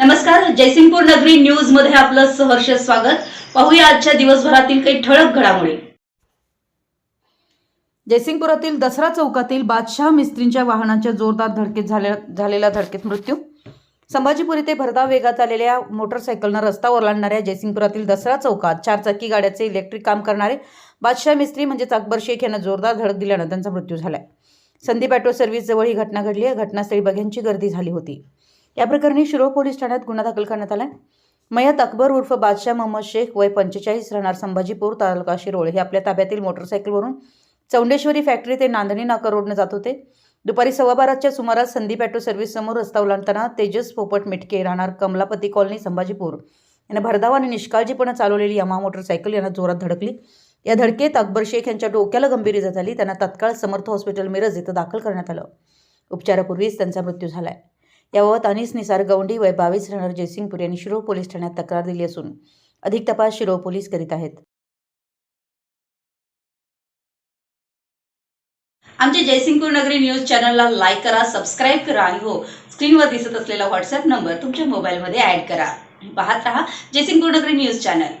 नमस्कार जयसिंगपूर नगरी न्यूजमध्ये आपलं सहर्ष स्वागत. पाहूया आजच्या दिवसभरातील काही ठळक घडामोडी. जयसिंगपुरातील दसरा चौकातील बादशाह मिस्त्रींच्या वाहनाच्या जोरदार धडकेत झालेला झालेल्या धडकेत मृत्यू. संभाजीपूर येथे भरधाव वेगात आलेल्या मोटरसायकलनं रस्ता ओलांडणाऱ्या जयसिंगपुरातील दसरा चौकात चारचाकी गाड्याचे इलेक्ट्रिक काम करणारे बादशाह मिस्त्री म्हणजेच अकबर शेख यांना जोरदार धडक दिल्यानं त्यांचा मृत्यू झालाय. संदीप ऑटो सर्व्हिस जवळ ही घटना घडली आहे. घटनास्थळी बघ्यांची गर्दी झाली होती. या प्रकरणी शिरोळ पोलीस ठाण्यात गुन्हा दाखल करण्यात आलाय. मयत अकबर उर्फ बादशाह मोहम्मद शेख वय पंचेचाळीस राहणार संभाजीपूर तालुका शिरोळ. हे आपल्या ताब्यातील मोटरसायकलवरून चौंडेश्वरी फॅक्टरी ते नांदणी नाका रोडनं जात होते. दुपारी सव्वा बाराच्या सुमारास संदीप ऑटो सर्व्हिस समोर रस्ता ओलांडताना तेजस पोपट मिटके राहणार कमलापती कॉलनी संभाजीपूर. यानं भरधाव आणि निष्काळजीपणे चालवलेली यमा मोटरसायकल यांना जोरात धडकली. या धडकेत अकबर शेख यांच्या डोक्याला गंभीर इजा झाली. त्यांना तत्काळ समर्थ हॉस्पिटल मिरज इथं दाखल करण्यात आलं. उपचारापूर्वीच त्यांचा मृत्यू झाला आहे याबाबत अनिस निसार गवंडी वय बावीस राहणार जयसिंगपूर यांनी शिरोळ पोलीस ठाण्यात तक्रार दिली असून अधिक तपास शिरोळ पोलीस करीत आहेत. आमच्या जयसिंगपूर नगरी न्यूज चॅनलला लाईक करा सबस्क्राईब करा आणि हो स्क्रीनवर दिसत असलेला व्हॉट्सअप नंबर तुमच्या मोबाईलमध्ये ऍड करा. पाहत रहा जयसिंगपूर नगरी न्यूज चॅनल.